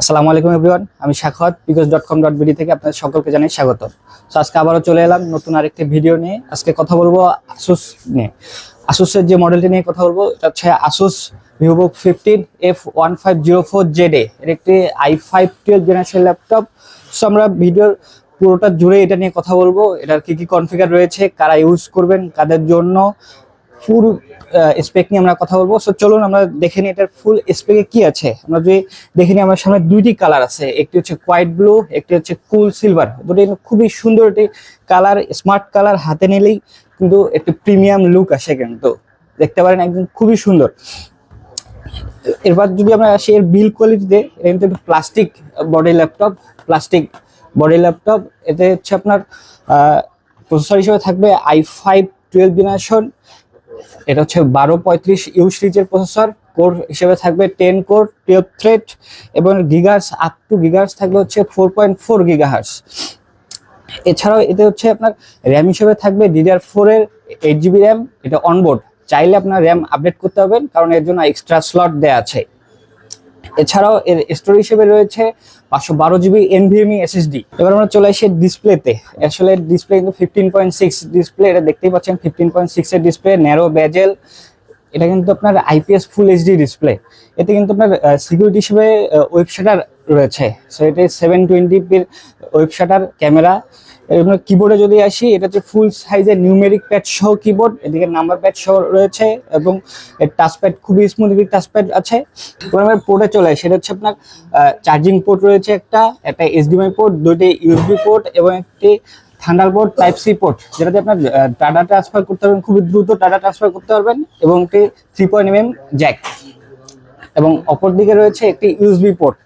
আসসালামু আলাইকুম এভরিওয়ান, আমি Sakhawat Picks dot com dot BD থেকে আপনাদের সকলকে জানাই স্বাগত। তো আজকে আবারও চলে এলাম নতুন আরেকটি ভিডিও নিয়ে। আজকে কথা বলব আসুস নিয়ে। আসুসের যে মডেলটি নিয়ে কথা বলব, এটা হচ্ছে Asus Vivobook fifteen F one five zero four Z এর একটি I five twelve generation laptop so আমরা ভিডিওর পুরোটা জুড়ে এটা নিয়ে কথা বলব। এটার কি কি কনফিগার রয়েছে, কারা ইউজ করবেন, কাদের জন্য ফুল স্পেক নিয়ে আমরা কথা বলব। সো চলুন আমরা দেখে নিই এটার ফুল স্পেকে কি আছে। আমরা যদি দেখে নিই আমার সামনে দুইটি কালার আছে। একটি হচ্ছে হোয়াইট ব্লু একটি হচ্ছে কুল সিলভার দুটি খুবই সুন্দর একটি কালার স্মার্ট কালার হাতে নিলেই কিন্তু একটি প্রিমিয়াম লুক আসে কিন্তু। দেখতে পারেন একদম খুবই সুন্দর। এরপর যদি আমরা আসি এর বিল কোয়ালিটিতে এটা কিন্তু একটু plastic body laptop plastic body laptop এতে হচ্ছে আপনার প্রসেসর হিসেবে থাকবে আই ফাইভ টুয়েলভ জেনারেশন এটা হচ্ছে বারো পঁয়ত্রিশ ইউ সিরিজের প্রসেসর কোর হিসেবে থাকবে টেন কোর টুয়েলভ থ্রেড এবং গিগার্স আপ টু গিগার্স থাকবে হচ্ছে ফোর পয়েন্ট ফোর গিগাহার্স এছাড়াও এতে হচ্ছে আপনার র্যাম হিসেবে থাকবে ডিডিআর ফোর এর এইট জিবি র্যাম এটা অনবোর্ড চাইলে আপনার র্যাম আপডেট করতে হবেন কারণ এর জন্য এক্সট্রা স্লট দেওয়া আছে। এছাড়াও এর স্টোরেজ হিসেবে রয়েছে পাঁচশো বারো জিবি এনভিএমই এসএসডি এবার আমরা চলে আসি ডিসপ্লেতে আসলে ডিসপ্লে কিন্তু ফিফটিন পয়েন্ট সিক্স ডিসপ্লে এটা দেখতেই পাচ্ছেন ফিফটিন পয়েন্ট সিক্সের ডিসপ্লে ন্যারো ব্যাজেল এটা কিন্তু আপনার আইপিএস ফুল এইচডি ডিসপ্লে এতে কিন্তু আপনার সিকিউরিটি হিসেবে ওয়েব শাটার রয়েছে। সো এটা সেভেন টোয়েন্টি পির ওয়েব শাটার ক্যামেরা এবার কিবোর্ডে যদি আসি, এটা হচ্ছে ফুল সাইজের নিউমেরিক প্যাড সহ কিবোর্ড এদিকে নাম্বার প্যাড সহ রয়েছে এবং এর টাচপ্যাড খুবই স্মুথ একটি টাচপ্যাড আছে। আমরা পোর্টে চলে আসি। সেটা হচ্ছে আপনার চার্জিং পোর্ট রয়েছে একটা একটা এইচডিএমআই পোর্ট দুইটি ইউএসবি পোর্ট এবং একটি থান্ডারবোর্ড টাইপ সি পোর্ট যেটাতে আপনার টাটা ট্রান্সফার করতে পারবেন, খুবই দ্রুত টাটা ট্রান্সফার করতে পারবেন, এবং একটি থ্রি পয়েন্ট এম জ্যাক এবং অপর দিকে রয়েছে একটি ইউএসবি পোর্ট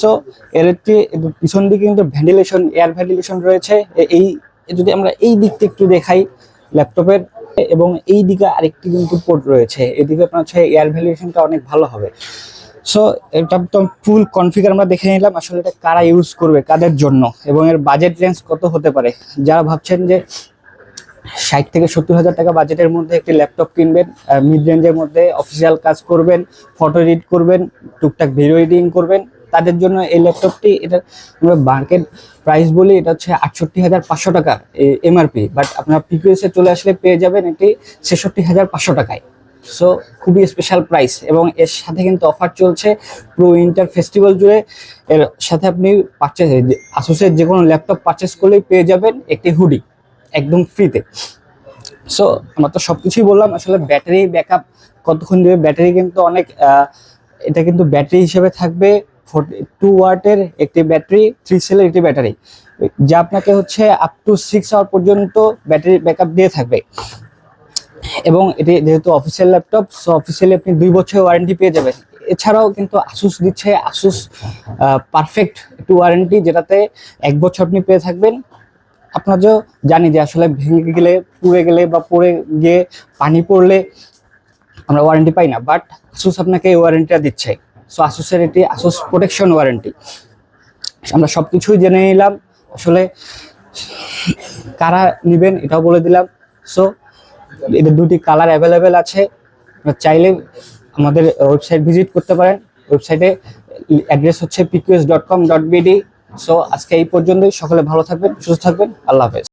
সো এর একটি পিছন দিকে কিন্তু ভেন্টিলেশন এয়ার ভেন্টিলেশন রয়েছে। এই, যদি আমরা এই দিকটা একটু দেখাই ল্যাপটপের, এবং এই দিকে আরেকটি কিন্তু পোর্ট রয়েছে। এদিকে আপনার হচ্ছে এয়ার ভেন্টিলেশনটা অনেক ভালো হবে। সো এটা তো ফুল কনফিগার আমরা দেখে নিলাম আসলে এটা কারা ইউজ করবে, কাদের জন্য এবং এর বাজেট রেঞ্জ কত হতে পারে। যারা ভাবছেন যে ষাট থেকে সত্তর হাজার টাকা বাজেটের মধ্যে একটি ল্যাপটপ কিনবেন মিড রেঞ্জের মধ্যে অফিসিয়াল কাজ করবেন ফটো এডিট করবেন, টুকটাক ভিডিও এডিটিং করবেন, তাদের জন্য এই ল্যাপটপটি এটা আমরা মার্কেট প্রাইস বলি, এটা হচ্ছে আটষট্টি হাজার পাঁচশো টাকা এমআরপি বাট আপনার পিকিউএসে চলে আসলে পেয়ে যাবেন এটি ছেষট্টি হাজার পাঁচশো টাকায়। সো খুবই স্পেশাল প্রাইস এবং এর সাথে কিন্তু অফার চলছে প্রো ইন্টার ফেস্টিভ্যাল জুড়ে। এর সাথে আপনি পারচেস আসুসের যে কোনো ল্যাপটপ পারচেস করলেই পেয়ে যাবেন একটি হুডি একদম ফ্রিতে সো আমার তো সব কিছুই বললাম, আসলে ব্যাটারি ব্যাকআপ কতক্ষণ দেবে ব্যাটারি কিন্তু অনেক এটা কিন্তু ব্যাটারি হিসেবে থাকবে। ফোর্টি টু ওয়াটের একটি ব্যাটারি থ্রি সেলের একটি ব্যাটারি যা আপনাকে হচ্ছে আপ টু সিক্স আওয়ার পর্যন্ত ব্যাটারি ব্যাকআপ দিয়ে থাকবে। এবং এটি যেহেতু অফিসিয়াল ল্যাপটপ সো অফিসিয়ালি আপনি দুই বছর ওয়ারেন্টি পেয়ে যাবেন। এছাড়াও কিন্তু আসুস দিচ্ছে আসুস পারফেক্ট একটু ওয়ারেন্টি যেটাতে এক বছর আপনি পেয়ে থাকবেন। আপনার যে জানি যে আসলে ভেঙে গেলে, পুড়ে গেলে বা পড়ে গিয়ে পানি পড়লে আমরা ওয়ারেন্টি পাই না বাট আসুস আপনাকে এই ওয়ারেন্টিটা দিচ্ছে। সো আসুসের এটি আসুস প্রোটেকশন ওয়ারেন্টি আমরা সব কিছুই জেনে নিলাম। আসলে কারা নেবেন এটাও বলে দিলাম। সো এদের দুটি কালার অ্যাভেলেবেল আছে। চাইলে আমাদের ওয়েবসাইট ভিজিট করতে পারেন। ওয়েবসাইটে অ্যাড্রেস হচ্ছে PQS dot com dot BD so আজকে এই পর্যন্তই। সকলে ভালো থাকবেন, সুস্থ থাকবেন। আল্লাহ হাফেজ।